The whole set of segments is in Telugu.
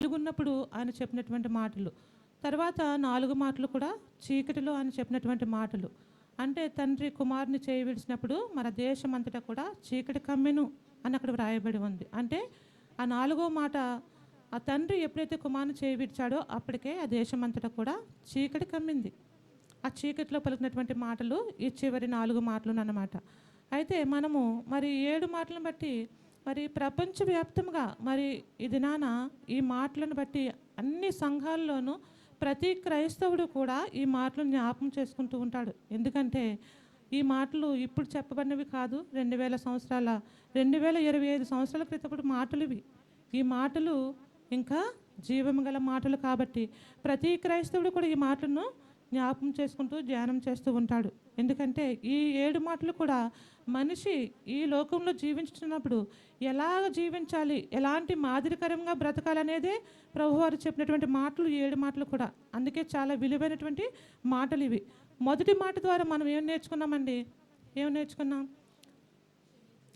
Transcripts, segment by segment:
వెలుగున్నప్పుడు ఆయన చెప్పినటువంటి మాటలు. తర్వాత నాలుగు మాటలు కూడా చీకటిలో ఆయన చెప్పినటువంటి మాటలు. అంటే తండ్రి కుమారుని చేయి విడిచినప్పుడు మన దేశం అంతటా కూడా చీకటి కమ్మెను అని అక్కడ వ్రాయబడి ఉంది. అంటే ఆ నాలుగో మాట ఆ తండ్రి ఎప్పుడైతే కుమారుని చేయి విడిచాడో అప్పటికే ఆ దేశం అంతటా కూడా చీకటి కమ్మింది. ఆ చీకటిలో పలికినటువంటి మాటలు ఈ చివరి నాలుగు మాటలు అన్నమాట. అయితే మనము మరి ఏడు మాటలను బట్టి మరి ప్రపంచవ్యాప్తంగా మరి ఈ దినాన ఈ మాటలను బట్టి అన్ని సంఘాల్లోనూ ప్రతి క్రైస్తవుడు కూడా ఈ మాటలను జ్ఞాపకం చేసుకుంటూ ఉంటాడు. ఎందుకంటే ఈ మాటలు ఇప్పుడు చెప్పబడినవి కాదు. రెండు వేల సంవత్సరాల రెండు వేల ఇరవై ఐదు సంవత్సరాల క్రితప్పుడు మాటలు ఇవి. ఈ మాటలు ఇంకా జీవం గల మాటలు కాబట్టి ప్రతి క్రైస్తవుడు కూడా ఈ మాటలను జ్ఞాపం చేసుకుంటూ ధ్యానం చేస్తూ ఉంటాడు. ఎందుకంటే ఈ ఏడు మాటలు కూడా మనిషి ఈ లోకంలో జీవించినప్పుడు ఎలాగ జీవించాలి ఎలాంటి మాదిరికరంగా బ్రతకాలనేదే ప్రభువారు చెప్పినటువంటి మాటలు ఏడు మాటలు కూడా. అందుకే చాలా విలువైనటువంటి మాటలు ఇవి. మొదటి మాట ద్వారా మనం ఏం నేర్చుకున్నామండి? ఏం నేర్చుకున్నాం?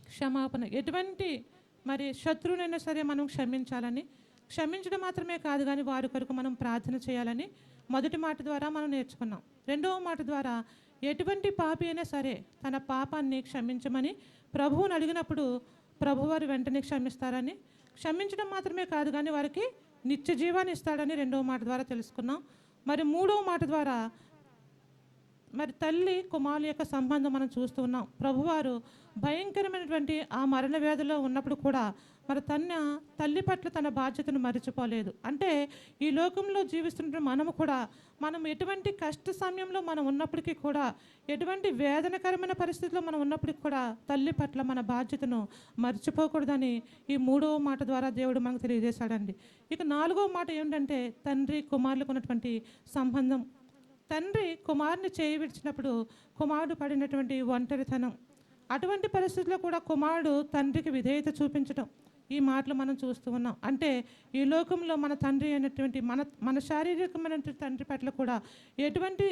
క్షమాపణ. ఎటువంటి మరి శత్రువునైనా సరే మనం క్షమించాలని క్షమించడం మాత్రమే కాదు కానీ వారి కొరకు మనం ప్రార్థన చేయాలని మొదటి మాట ద్వారా మనం నేర్చుకున్నాం. రెండవ మాట ద్వారా ఎటువంటి పాపి అయినా సరే తన పాపాన్ని క్షమించమని ప్రభువుని అడిగినప్పుడు ప్రభువారు వెంటనే క్షమిస్తారని. క్షమించడం మాత్రమే కాదు కానీ వారికి నిత్య జీవాన్ని ఇస్తాడని రెండవ మాట ద్వారా తెలుసుకున్నాం. మరి మూడవ మాట ద్వారా మరి తల్లి కుమారుల యొక్క సంబంధం మనం చూస్తూ ఉన్నాం ప్రభువారు భయంకరమైనటువంటి ఆ మరణ వ్యాధిలో ఉన్నప్పుడు కూడా మరి తన తల్లి పట్ల తన బాధ్యతను మర్చిపోలేదు. అంటే ఈ లోకంలో జీవిస్తున్న మనము కూడా మనం ఎటువంటి కష్ట సమయంలో మనం ఉన్నప్పటికీ కూడా ఎటువంటి వేదనకరమైన పరిస్థితిలో మనం ఉన్నప్పటికీ కూడా తల్లి పట్ల మన బాధ్యతను మర్చిపోకూడదని ఈ మూడవ మాట ద్వారా దేవుడు మనకు తెలియజేశాడండి. ఇక నాలుగవ మాట ఏంటంటే తండ్రి కుమారులకు ఉన్నటువంటి సంబంధం తండ్రి కుమారుని చేయి విడిచినప్పుడు కుమారుడు పడినటువంటి ఒంటరితనం. అటువంటి పరిస్థితుల్లో కూడా కుమారుడు తండ్రికి విధేయత చూపించడం ఈ మాటలు మనం చూస్తూ ఉన్నాం. అంటే ఈ లోకంలో మన తండ్రి అయినటువంటి మన మన శారీరకమైనటువంటి తండ్రి పట్ల కూడా ఎటువంటి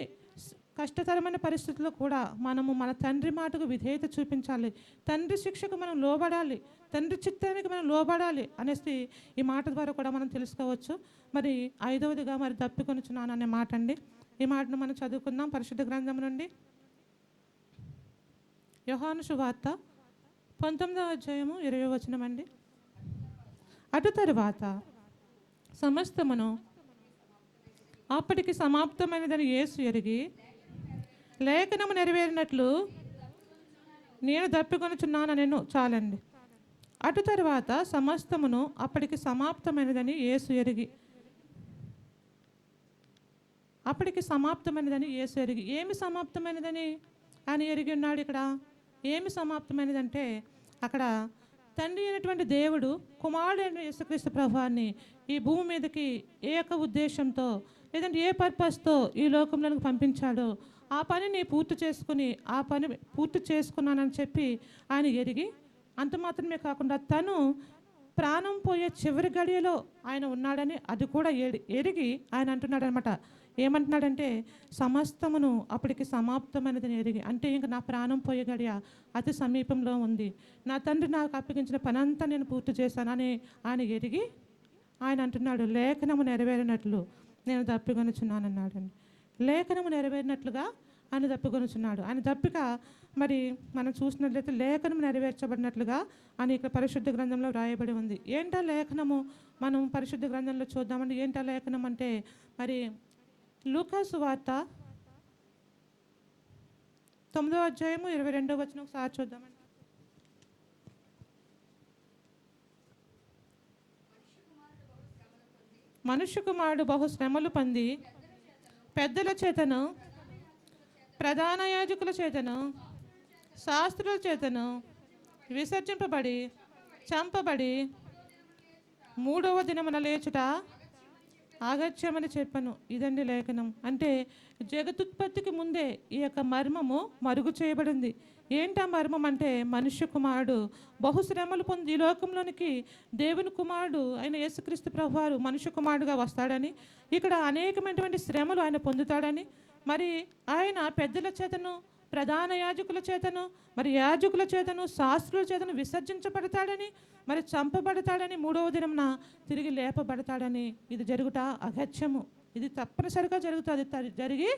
కష్టతరమైన పరిస్థితుల్లో కూడా మనము మన తండ్రి మాటకు విధేయత చూపించాలి. తండ్రి శిక్షకు మనం లోబడాలి. తండ్రి చిత్తానికి మనం లోబడాలి అనేసి ఈ మాట ద్వారా కూడా మనం తెలుసుకోవచ్చు. మరి ఐదవదిగా మరి దప్పికొనుచున్నాను అనే మాట అండి ఈ మాటను మనం చదువుకుందాం పరిశుద్ధ గ్రంథం నుండి. యోహాను శువార్త పంతొమ్మిదవ అధ్యాయము ఇరవై వచనం అండి. అటు తరువాత సమస్తమును అప్పటికి సమాప్తమైనదని యేసు ఎరిగి లేఖనము నెరవేరినట్లు నేను దప్పికొనుచున్నాను నేను చాలండి. అటు తరువాత సమస్తమును అప్పటికి సమాప్తమైనదని యేసు ఎరిగి అప్పటికి సమాప్తమైనదని యేసు ఎరిగి ఏమి సమాప్తమైనదని? ఆయన ఎరిగి ఉన్నాడు ఇక్కడ. ఏమి సమాప్తమైనదంటే అక్కడ తండ్రి అయినటువంటి దేవుడు కుమారుడు అయిన యేసుక్రీస్తు ప్రభావాన్ని ఈ భూమి మీదకి ఏ యొక్క ఉద్దేశంతో లేదంటే ఏ పర్పస్తో ఈ లోకంలోకి పంపించాడో ఆ పనిని పూర్తి చేసుకుని ఆ పని పూర్తి చేసుకున్నానని చెప్పి ఆయన ఎరిగి అంత మాత్రమే కాకుండా తను ప్రాణం పోయే చివరి గడియలో ఆయన ఉన్నాడని అది కూడా ఎరిగి ఆయన అంటున్నాడు అనమాట ఏమంటున్నాడంటే సమస్తమును అప్పటికి సమాప్తమైనది ఎరిగి అంటే ఇంకా నా ప్రాణం పోయే గడియ అతి సమీపంలో ఉంది. నా తండ్రి నాకు అప్పగించిన పనంతా నేను పూర్తి చేశానని ఆయన ఎరిగి ఆయన అంటున్నాడు లేఖనము నెరవేరినట్లు నేను తప్పికొనుచున్నానన్నాడండి లేఖనము నెరవేరినట్లుగా ఆయన దప్పికొనుచున్నాడు ఆయన దప్పిక మరి మనం చూసినట్లయితే లేఖనం నెరవేర్చబడినట్లుగా అని ఇక్కడ పరిశుద్ధ గ్రంథంలో వ్రాయబడి ఉంది. ఏంటో లేఖనము? మనం పరిశుద్ధ గ్రంథంలో చూద్దామంటే ఏంటో లేఖనం అంటే మరి లూకాసు వార్త తొమ్మిదో అధ్యాయము ఇరవై రెండో వచ్చిన ఒకసారి చూద్దామండి. మనుష్య కుమారుడు బహు శ్రమలు పొంది పెద్దల చేతను ప్రధాన యాజకుల చేతను శాస్త్రుల చేతను విసర్జింపబడి చంపబడి మూడవ దినమున లేచుట ఆగత్యమని చెప్పను. ఇదండి లేఖనం. అంటే జగతుత్పత్తికి ముందే ఈ యొక్క మర్మము మరుగు చేయబడింది. ఏంటా మర్మం అంటే మనుష్య కుమారుడు బహుశ్రమలు పొంది ఈ లోకంలోనికి దేవుని కుమారుడు ఆయన యేసుక్రీస్తు ప్రభువారు మనుష్య కుమారుడుగా వస్తాడని ఇక్కడ అనేకమైనటువంటి శ్రమలు ఆయన పొందుతాడని మరి ఆయన పెద్దల చేతను ప్రధాన యాజకుల చేతను మరి యాజకుల చేతను శాస్త్రుల చేతను విసర్జించబడతాడని మరి చంపబడతాడని మూడవ దినంన తిరిగి లేపబడతాడని ఇది జరుగుట అగత్యము. ఇది తప్పనిసరిగా జరుగుతుంది. జరిగి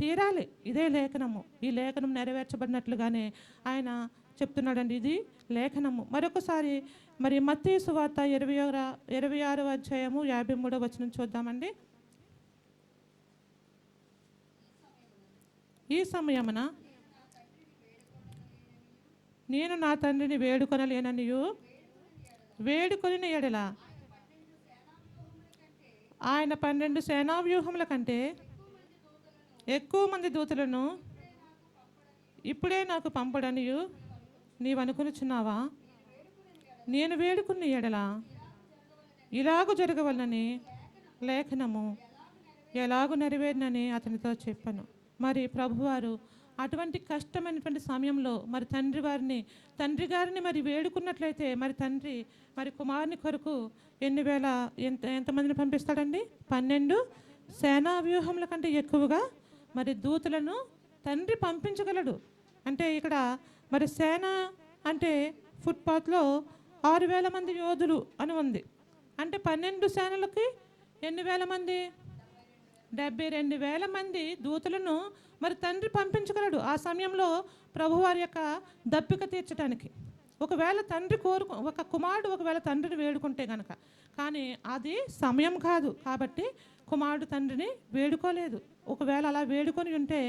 తీరాలి. ఇదే లేఖనము. ఈ లేఖనం నెరవేర్చబడినట్లుగానే ఆయన చెప్తున్నాడండి. ఇది లేఖనము. మరొకసారి మరి మత్తీ సువార్త ఇరవై ఇరవై ఆరు అధ్యాయము యాభై మూడో వచనం చూద్దామండి. ఈ సమయమున నేను నా తండ్రిని వేడుకొనలేననియు? వేడుకొనిన ఎడల ఆయన పన్నెండు సేనావ్యూహముల కంటే ఎక్కువ మంది దూతలను ఇప్పుడే నాకు పంపడనియు నీవు అనుకునిచున్నావా నేను వేడుకున్న ఎడల ఇలాగ జరగవలనని లేఖనము ఎలాగూ నెరవేరినని అతనితో చెప్పాను. మరి ప్రభువారు అటువంటి కష్టమైనటువంటి సమయంలో మరి తండ్రి వారిని తండ్రి గారిని మరి వేడుకున్నట్లయితే మరి తండ్రి మరి కుమారుని కొరకు ఎన్ని వేల ఎంత ఎంతమందిని పంపిస్తాడండి? పన్నెండు. సేనా వ్యూహముల కంటే ఎక్కువగా మరి దూతలను తండ్రి పంపించగలడు. అంటే ఇక్కడ మరి సేన అంటే ఫుట్పాత్లో ఆరు వేల మంది యోధులు అని ఉంది. అంటే పన్నెండు సేనలకి ఎన్ని వేల మంది? డెబ్బై రెండు వేల మంది దూతలను మరి తండ్రి పంపించగలడు ఆ సమయంలో ప్రభువారి యొక్క దప్పిక తీర్చడానికి ఒకవేళ తండ్రి కోరుకు ఒక కుమారుడు ఒకవేళ తండ్రిని వేడుకుంటే గనక. కానీ అది సమయం కాదు కాబట్టి కుమారుడు తండ్రిని వేడుకోలేదు. ఒకవేళ అలా వేడుకొని ఉంటే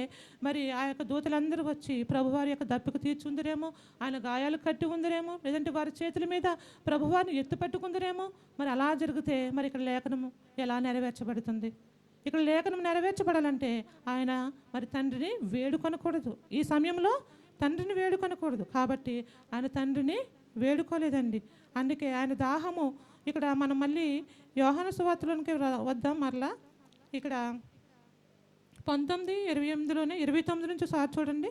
మరి ఆ యొక్క దూతలందరూ వచ్చి ప్రభువారి యొక్క దప్పిక తీర్చుందరేమో ఆయన గాయాలు కట్టి ఉందరేమో లేదంటే వారి చేతుల మీద ప్రభువారిని ఎత్తు పట్టుకుందరేమో. మరి అలా జరిగితే మరి ఇక్కడ లేఖనము ఎలా నెరవేర్చబడుతుంది? ఇక్కడ లేఖనం నెరవేర్చబడాలంటే ఆయన మరి తండ్రిని వేడుకొనకూడదు. ఈ సమయంలో తండ్రిని వేడుకొనకూడదు. కాబట్టి ఆయన తండ్రిని వేడుకోలేదండి. అందుకే ఆయన దాహము ఇక్కడ మనం మళ్ళీ యోహాన సువార్తలోనికి వద్దాం మరలా. ఇక్కడ పంతొమ్మిది ఇరవై ఎనిమిదిలోనే ఇరవై తొమ్మిది నుంచి సార్ చూడండి.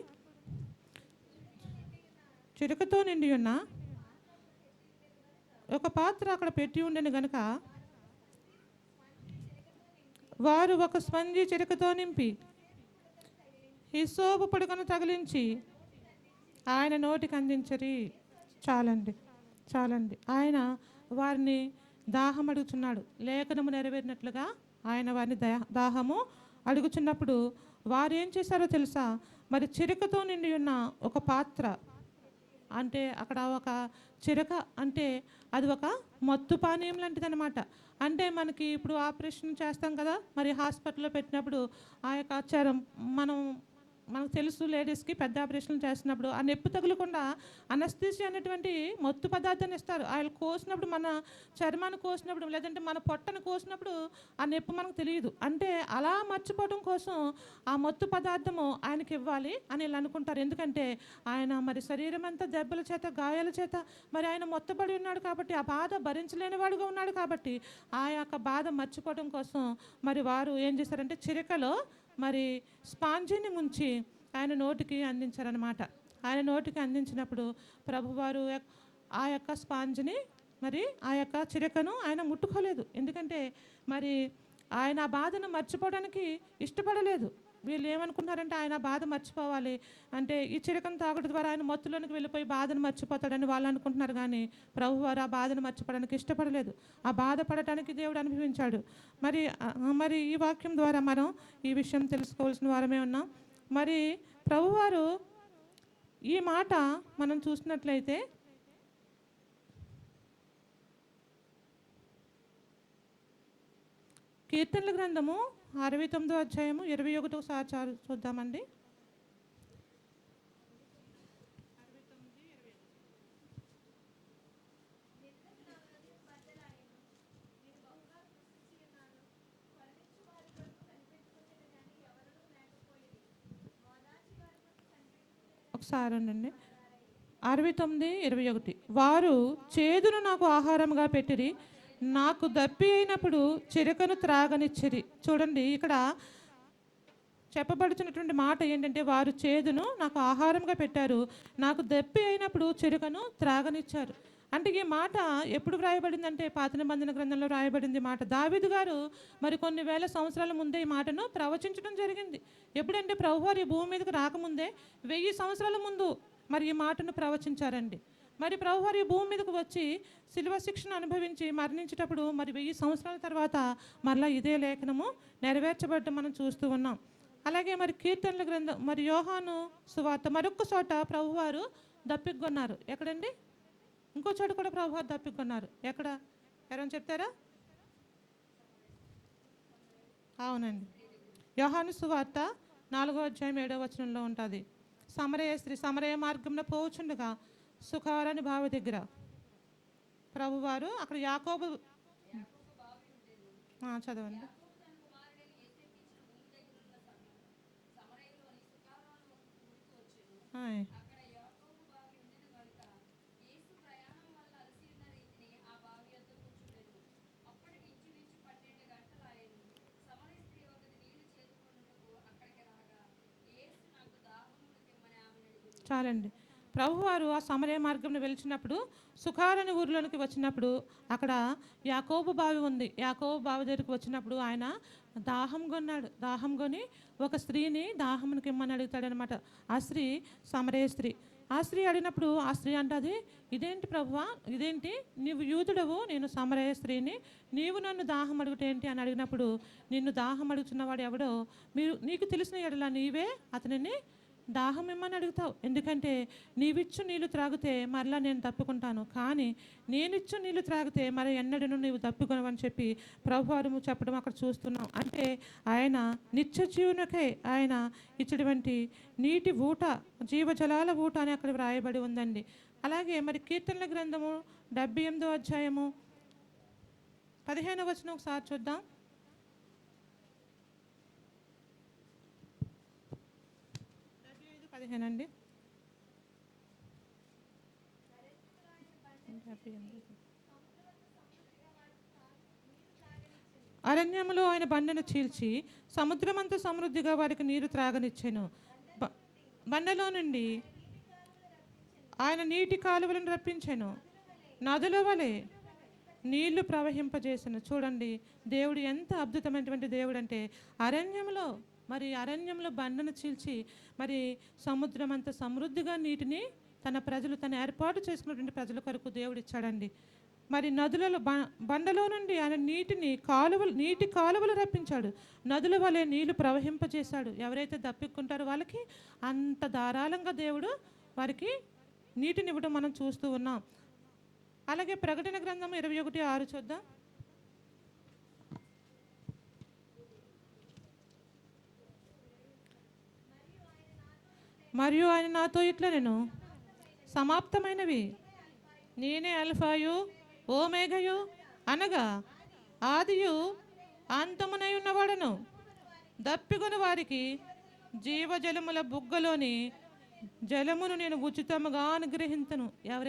చిరుకతో నిండి ఉన్న ఒక పాత్ర అక్కడ పెట్టి ఉండని గనుక వారు ఒక స్పంజి చిరకతో నింపి హిసోపు పడుకను తగిలించి ఆయన నోటికి అందించరి. చాలండి చాలండి. ఆయన వారిని దాహం అడుగుచున్నాడు. లేఖనము నెరవేరినట్లుగా ఆయన వారిని దాహము అడుగుచున్నప్పుడు వారు ఏం చేశారో తెలుసా? మరి చిరకతో నిండి ఉన్న ఒక పాత్ర అంటే అక్కడ ఒక చిరక అంటే అది ఒక మత్తు పానీయం లాంటిది అనమాట అంటే మనకి ఇప్పుడు ఆపరేషన్ చేస్తాం కదా మరి హాస్పిటల్లో పెట్టినప్పుడు ఆ యొక్క ఆచారం మనం మనకు తెలుసు లేడీస్కి పెద్ద ఆపరేషన్ చేసినప్పుడు ఆ నొప్పి తగులకుండా అనస్థీసి అనేటువంటి మత్తు పదార్థాన్ని ఇస్తారు. ఆయన కోసినప్పుడు మన చర్మాన్ని కోసినప్పుడు లేదంటే మన పొట్టను కోసినప్పుడు ఆ నొప్పి మనకు తెలియదు. అంటే అలా మర్చిపోవడం కోసం ఆ మత్తు పదార్థము ఆయనకి ఇవ్వాలి అని వీళ్ళు అనుకుంటారు. ఎందుకంటే ఆయన మరి శరీరం అంతా దెబ్బల చేత గాయాల చేత మరి ఆయన మొత్తబడి ఉన్నాడు కాబట్టి ఆ బాధ భరించలేని వాడుగా ఉన్నాడు కాబట్టి ఆ యొక్క బాధ మర్చిపోవడం కోసం మరి వారు ఏం చేశారంటే చిరకలో మరి స్పాంజిని ముంచి ఆయన నోటికి అందించారనమాట ఆయన నోటికి అందించినప్పుడు ప్రభువారు ఆ యొక్క స్పాంజ్ని మరి ఆ యొక్క చిరకను ఆయన ముట్టుకోలేదు. ఎందుకంటే మరి ఆయన ఆ బాధను మర్చిపోవడానికి ఇష్టపడలేదు. వీళ్ళు ఏమనుకున్నారంటే ఆయన ఆ బాధ మర్చిపోవాలి. అంటే ఈ చిరకను తాగడం ద్వారా ఆయన మత్తులోనికి వెళ్ళిపోయి బాధను మర్చిపోతాడని వాళ్ళు అనుకుంటున్నారు కానీ ప్రభువారు ఆ బాధను మర్చిపోవడానికి ఇష్టపడలేదు. ఆ బాధపడటానికి దేవుడు అనుభవించాడు. మరి మరి ఈ వాక్యం ద్వారా మనం ఈ విషయం తెలుసుకోవాల్సిన వారమే ఉన్నాం. మరి ప్రభువారు ఈ మాట మనం చూసినట్లయితే కీర్తనల గ్రంథము అరవై తొమ్మిదో అధ్యాయము ఇరవై ఒకటో సార్ చూద్దామండి. ఒకసారి అండి అరవై తొమ్మిది ఇరవై ఒకటి. వారు చేదును నాకు ఆహారంగా పెట్టిరి. నాకు దప్పి అయినప్పుడు చెరుకను త్రాగనిచ్చిరి చూడండి ఇక్కడ చెప్పబడుచున్నటువంటి మాట ఏంటంటే వారు చేదును నాకు ఆహారంగా పెట్టారు. నాకు దప్పి అయినప్పుడు చిరుకను త్రాగనిచ్చారు. అంటే ఈ మాట ఎప్పుడు వ్రాయబడిందంటే పాత నిబంధన గ్రంథంలో వ్రాయబడింది మాట. దావిదు గారు మరి కొన్ని వేల సంవత్సరాల ముందే ఈ మాటను ప్రవచించడం జరిగింది. ఎప్పుడంటే ప్రభువారు ఈ భూమి మీదకి రాకముందే వెయ్యి సంవత్సరాల ముందు మరి ఈ మాటను ప్రవచించారండి. మరి ప్రభువారి భూమి మీదకు వచ్చి శిలువ శిక్షను అనుభవించి మరణించేటప్పుడు మరి వెయ్యి సంవత్సరాల తర్వాత మరలా ఇదే లేఖనము నెరవేర్చబడ్డం మనం చూస్తూ ఉన్నాం. అలాగే మరి కీర్తనల గ్రంథం మరి యోహాను సువార్త మరొక చోట ప్రభువారు దప్పికొన్నారు. ఎక్కడండి? ఇంకో చోట కూడా ప్రభువారు దప్పికొన్నారు. ఎక్కడ? ఎవరైనా చెప్తారా? అవునండి. యోహాను సువార్త నాలుగో అధ్యాయం ఏడో వచనంలో ఉంటుంది. సమరయ స్త్రీ సమరయ మార్గంలో పోచుండగా సుఖారాని బావి దగ్గర. ప్రభువారు అక్కడ యాకోబు చదవండి. ఆయ్. చాలండి. ప్రభువారు ఆ సమరయ మార్గంలో వెలిచినప్పుడు సుఖారని ఊరిలోనికి వచ్చినప్పుడు అక్కడ యాకోబు బావి ఉంది. యాకోబు బావి దగ్గరికి వచ్చినప్పుడు ఆయన దాహం కొన్నాడు. దాహం కొని ఒక స్త్రీని దాహంకి ఇమ్మని అడుగుతాడనమాట ఆ స్త్రీ సమరయ స్త్రీ. ఆ స్త్రీ అడిగినప్పుడు ఆ స్త్రీ అంటది ఇదేంటి ప్రభువా? ఇదేంటి? నీవు యూదుడవు నేను సమరయ స్త్రీని. నీవు నన్ను దాహం అడుగుటేంటి అని అడిగినప్పుడు నిన్ను దాహం అడుగుతున్నవాడు ఎవడో? మీరు నీకు తెలిసిన ఎడల నీవే? అతనిని దాహం ఇమ్మని అడుగుతావు? ఎందుకంటే నీవిచ్చు నీళ్ళు త్రాగితే మరలా నేను తప్పుకుంటాను. కానీ నేనిచ్చు నీళ్ళు త్రాగితే మరి ఎన్నడను నీవు తప్పుకొనవని చెప్పి ప్రభువారు చెప్పడం అక్కడ చూస్తున్నాం. అంటే ఆయన నిత్య జీవనకై ఆయన ఇచ్చినటువంటి నీటి ఊట జీవజలాల ఊట అని అక్కడ వ్రాయబడి ఉందండి. అలాగే మరి కీర్తనల గ్రంథము డెబ్బై ఎనిమిదో అధ్యాయము పదిహేను వచనం ఒకసారి చూద్దాం డెబ్బై ఐదు పదిహేను అండి అరణ్యములో ఆయన బండను చీల్చి సముద్రమంత సమృద్ధిగా వారికి నీరు త్రాగనిచ్చాను. బండలో నుండి ఆయన నీటి కాలువలను రప్పించాను. నదుల వలె నీళ్ళు ప్రవహింపజేసాను. చూడండి దేవుడు ఎంత అద్భుతమైనటువంటి దేవుడు అంటే అరణ్యంలో మరి అరణ్యంలో బండను చీల్చి మరి సముద్రం అంత సమృద్ధిగా నీటిని తన ప్రజలు తన ఏర్పాటు చేసుకున్నటువంటి ప్రజల కొరకు దేవుడిచ్చాడండి మరి నదులలో బ- బండలో నుండి ఆయన నీటిని కాలువలు నీటి కాలువలు రప్పించాడు. నదుల వలె నీళ్ళు ప్రవహింపజేశాడు. ఎవరైతే దప్పిక్కుంటారో వాళ్ళకి అంత ధారాళంగా దేవుడు వారికి నీటిని ఇవ్వడం మనం చూస్తూ ఉన్నాం. అలాగే ప్రకటన గ్రంథం ఇరవై ఒకటి ఆరు చూద్దాం. మరియు ఆయన నాతో ఇట్లా నేను సమాప్తమైనవి. నేనే అల్ఫాయు ఓమేఘయు అనగా ఆదియు అంతమునై ఉన్నవాడను. దప్పిగొని వారికి జీవజలముల బుగ్గలోని జలమును నేను ఉచితముగా అనుగ్రహించను ఎవరి